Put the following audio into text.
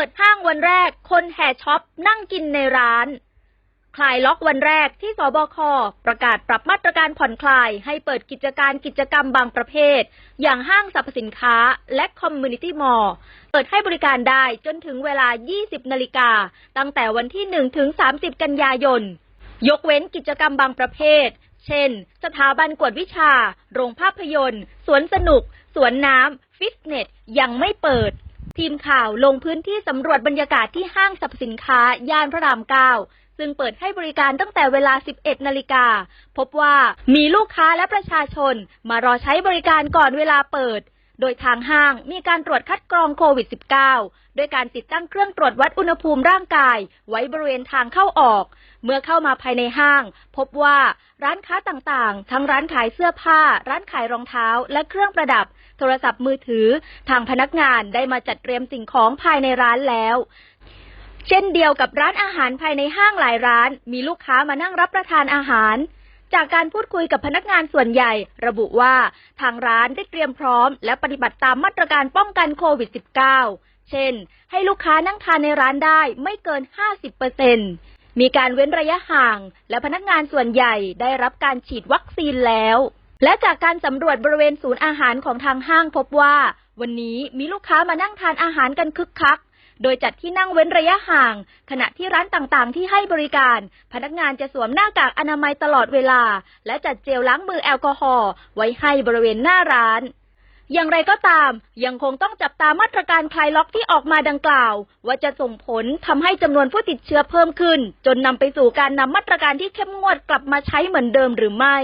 ปิดห้างวันแรก คนแห่ช็อปนั่งกินในร้าน คลายล็อกวันแรกที่สบค ประกาศปรับมาตรการผ่อนคลายให้เปิดกิจการกิจกรรมบางประเภท อย่างห้างสรรพสินค้าและคอมมูนิตี้มอลล์เปิดให้บริการได้จนถึงเวลา 20 นาฬิกา ตั้งแต่วันที่ 1 ถึง 30 กันยายน ยกเว้นกิจกรรมบางประเภท เช่น สถาบันกวดวิชา โรงภาพยนตร์ สวนสนุก สวนน้ำ ฟิตเนส ยังไม่เปิด ทีมข่าวลงพื้นที่สำรวจบรรยากาศที่ห้างสรรพสินค้า ย่านพระรามเก้าซึ่งเปิดให้บริการตั้งแต่เวลา 11 นาฬิกา พบว่ามีลูกค้าและประชาชนมารอใช้บริการก่อนเวลาเปิด โดยทางห้างมีการตรวจคัดกรองโควิด -19 ด้วยการติดตั้งเครื่องตรวจวัดอุณหภูมิร่างกาย ไว้บริเวณทางเข้าออก เมื่อเข้ามาภายในห้าง พบว่าร้านค้าต่างๆ ทั้งร้านขายเสื้อผ้า ร้านขายรองเท้า และเครื่องประดับ โทรศัพท์มือถือ ทางพนักงานได้มาจัดเตรียมสิ่งของภายในร้านแล้วเช่นเดียวกับร้านอาหารภายในห้างหลายร้าน มีลูกค้ามานั่งรับประทานอาหาร จากการพูดคุยกับพนักงานส่วนใหญ่ ระบุว่าทางร้านได้เตรียมพร้อม และปฏิบัติตามมาตรการป้องกันโควิด -19 เช่น ให้ลูกค้านั่งทานในร้านได้ไม่เกิน 50%มีการเว้นระยะห่าง และพนักงานส่วนใหญ่ได้รับการฉีดวัคซีนแล้ว และจากการสำรวจบริเวณศูนย์อาหารของทางห้างพบว่า วันนี้มีลูกค้ามานั่งทานอาหารกันคึกคัก โดยจัดที่นั่งเว้นระยะห่าง ขณะที่ร้านต่างๆ ที่ให้บริการ พนักงานจะสวมหน้ากากอนามัยตลอดเวลา และจัดเจลล้างมือแอลกอฮอล์ไว้ให้บริเวณหน้าร้านอย่างไรก็ตาม ยังคงต้องจับตามาตรการคลายล็อกที่ออกมาดังกล่าว ว่าจะส่งผลทำให้จำนวนผู้ติดเชื้อเพิ่มขึ้น จนนำไปสู่การนำมาตรการที่เข้มงวดกลับมาใช้เหมือนเดิมหรือไม่